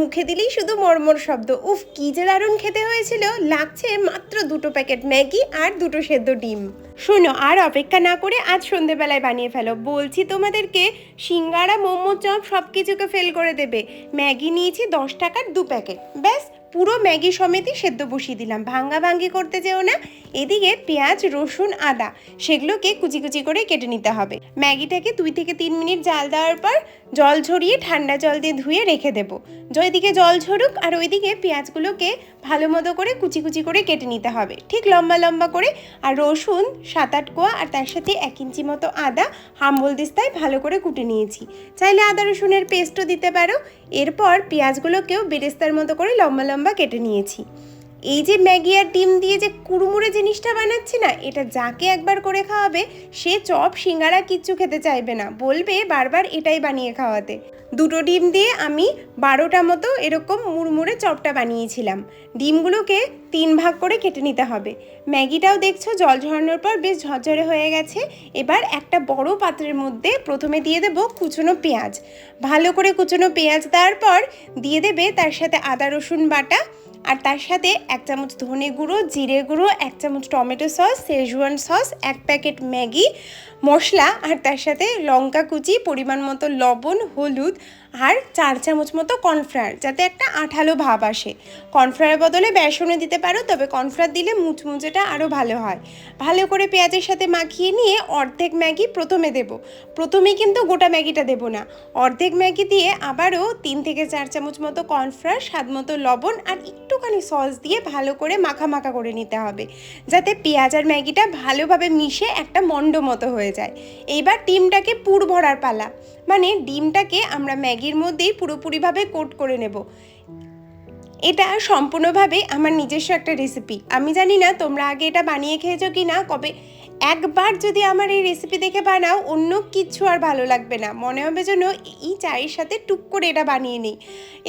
মুখে দিলেই শুধু মরমর শব্দ। উফ, কি যে দারুণ খেতে হয়েছিল। লাগছে মাত্র দুটো প্যাকেট ম্যাগি আর দুটো সেদ্ধ ডিম। শোনো, আর অপেক্ষা না করে আজ সন্ধেবেলায় বানিয়ে ফেলো। বলছি তোমাদেরকে, সিঙ্গারা মোমো চপ সব কিছুকে ফেল করে দেবে। ম্যাগি নিয়েছি দশ টাকার দু প্যাকেট। ব্যাস, পুরো ম্যাগি সমেতই সেদ্ধ বসিয়ে দিলাম। ভাঙ্গা ভাঙ্গি করতে যেও না। এদিকে পেঁয়াজ, রসুন, আদা, সেগুলোকে কুচি কুচি করে কেটে নিতে হবে। ম্যাগিটাকে দুই থেকে তিন মিনিট জাল দেওয়ার পর জল ঝরিয়ে ঠান্ডা জল দিয়ে ধুয়ে রেখে দেবো। ওইদিকে জল ঝরুক আর ওইদিকে পেঁয়াজগুলোকে ভালো মতো করে কুচি কুচি করে কেটে নিতে হবে। ঠিক লম্বা লম্বা করে আর রসুন, সাত আট কোয়া আর তার সাথে এক ইঞ্চি মতো আদা, হাম্বল দিস্তায় ভালো করে কুটে নিয়েছি। চাইলে আদা, রসুনের পেস্টও দিতে পারো। এরপর পেঁয়াজগুলোকেও বেরেস্তার মতো করে লম্বা লম্বা কেটে নিয়েছি। এই যে ম্যাগি আর ডিম দিয়ে যে কুড়মুড়ে জিনিসটা বানাচ্ছি না, এটা যাকে একবার করে খাওয়াবে, সে চপ, সিঙ্গারা কিচ্ছু খেতে চাইবে না। বলবে বারবার এটাই বানিয়ে খাওয়াতে। দুটো ডিম দিয়ে আমি বারোটা মতো এরকম মুড়মুড়ে চপটা বানিয়েছিলাম। ডিমগুলোকে তিন ভাগ করে কেটে নিতে হবে। ম্যাগিটাও দেখছ, জল ঝরানোর পর বেশ ঝরঝরে হয়ে গেছে। এবার একটা বড় পাত্রের মধ্যে প্রথমে দিয়ে দেবো কুচনো পেঁয়াজ। ভালো করে কুচনো পেঁয়াজ দেওয়ার পর দিয়ে দেবে তার সাথে আদা রসুন বাটা আর তার সাথে এক চামচ ধনে গুঁড়ো, জিরে গুঁড়ো, এক চামচ টমেটো সস সেজওয়ান সস এক প্যাকেট ম্যাগি, মশলা আর তার সাথে লঙ্কা কুচি, পরিমাণ মতো লবণ, হলুদ আর চার চামচ মতো কর্নফ্লাওয়ার, যাতে একটা আঠালো ভাব আসে। কর্নফ্লাওয়ারের বদলে বেসনে দিতে পারো, তবে কর্নফ্লাওয়ার দিলে মুচমুচেটা আরও ভালো হয়। ভালো করে পেঁয়াজের সাথে মাখিয়ে নিয়ে অর্ধেক ম্যাগি প্রথমে দেব। প্রথমে কিন্তু গোটা ম্যাগিটা দেবো না। অর্ধেক ম্যাগি দিয়ে আবারও তিন থেকে চার চামচ মতো কর্নফ্লাওয়ার, স্বাদ মতো লবণ আর একটুখানি সস দিয়ে ভালো করে মাখা মাখা করে নিতে হবে, যাতে পেঁয়াজ আর ম্যাগিটা ভালোভাবে মিশে একটা মণ্ড মতো হয়ে যায়। এইবার ডিমটাকে পুর ভরার পালা। মানে ডিমটাকে আমরা ম্যাগির মধ্যেই পুরোপুরিভাবে কোট করে নেব। এটা সম্পূর্ণভাবে আমার নিজস্ব একটা রেসিপি আমি জানি না তোমরা আগে এটা বানিয়ে খেয়েছো কি না কবে একবার যদি আমার এই রেসিপি দেখে বানাও, অন্য কিচ্ছু আর ভালো লাগবে না। মনে হবে যেন এই চায়ের সাথে টুক করে এটা বানিয়ে নিই।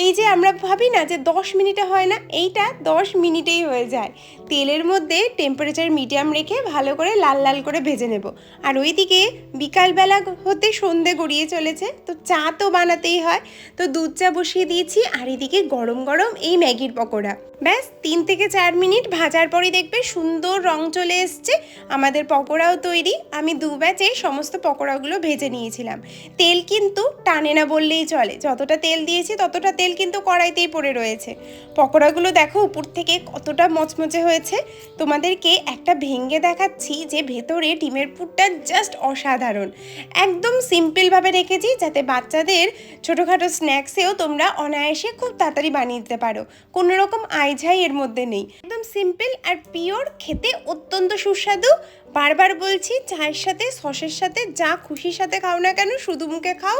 এই যে আমরা ভাবি না যে দশ মিনিটে হয় না, এইটা দশ মিনিটেই হয়ে যায়। তেলের মধ্যে টেম্পারেচার মিডিয়াম রেখে ভালো করে লাল লাল করে ভেজে নেব। আর ওইদিকে বিকালবেলা হতে সন্ধে গড়িয়ে চলেছে, তো চা তো বানাতেই হয়। তো দুধ চা বসিয়ে দিয়েছি, আর এদিকে গরম গরম এই ম্যাগির পকোড়া। ব্যাস, তিন থেকে চার মিনিট ভাজার পরই দেখবে সুন্দর রং চলে এসছে। আমাদের পকোড়াও তৈরি। আমি দু ব্যাচে সমস্ত পকোড়াগুলো ভেজে নিয়েছিলাম। তেল কিন্তু টানে না বললেই চলে। যতটা তেল দিয়েছি, ততটা তেল কিন্তু কড়াইতেই পড়ে রয়েছে। পকোড়াগুলো দেখো উপর থেকে কতটা মচমচে হয়েছে। তোমাদেরকে একটা ভেঙ্গে দেখাচ্ছি যে ভেতরে ডিমের পুরটা জাস্ট অসাধারণ। একদম সিম্পলভাবে রেখেছি যাতে বাচ্চাদের ছোটোখাটো স্ন্যাক্সেও তোমরা অনায়াসে খুব তাড়াতাড়ি বানিয়ে দিতে পারো। কোনো রকম আইঝাই এর মধ্যে নেই। একদম সিম্পল আর পিওর খেতে অত্যন্ত সুস্বাদু। বারবার বলছি, চায়ের সাথে, সসের সাথে, যা খুশির সাথে খাও না কেন, শুধু মুখে খাও,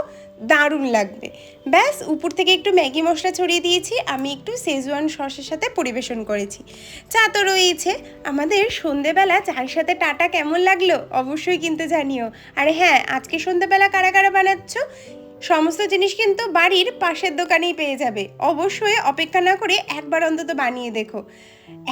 দারুণ লাগবে। ব্যাস, উপর থেকে একটু ম্যাগি মশলা ছড়িয়ে দিয়েছি, আমি একটু সেজওয়ান সসের সাথে পরিবেশন করেছি। চা তো রয়েছে আমাদের সন্ধেবেলা চায়ের সাথে টাটা কেমন লাগল? অবশ্যই কিন্তু জানিও। আর হ্যাঁ আজকে সন্ধেবেলা কারা কারা বানাচ্ছ? সমস্ত জিনিস কিন্তু বাড়ির পাশের দোকানেই পেয়ে যাবে। অবশ্যই অপেক্ষা না করে একবার অন্তত বানিয়ে দেখো।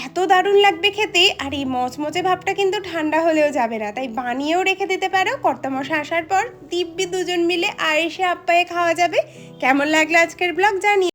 এত দারুণ লাগবে খেতে আর এই মচমচে ভাবটা কিন্তু ঠান্ডা হলেও যাবে না। তাই বানিয়েও রেখে দিতে পারো। কর্তামশা আসার পর দিব্যি দুজন মিলে আয়েসে আপ্পায়ে খাওয়া যাবে। কেমন লাগল আজকের ব্লগ জানি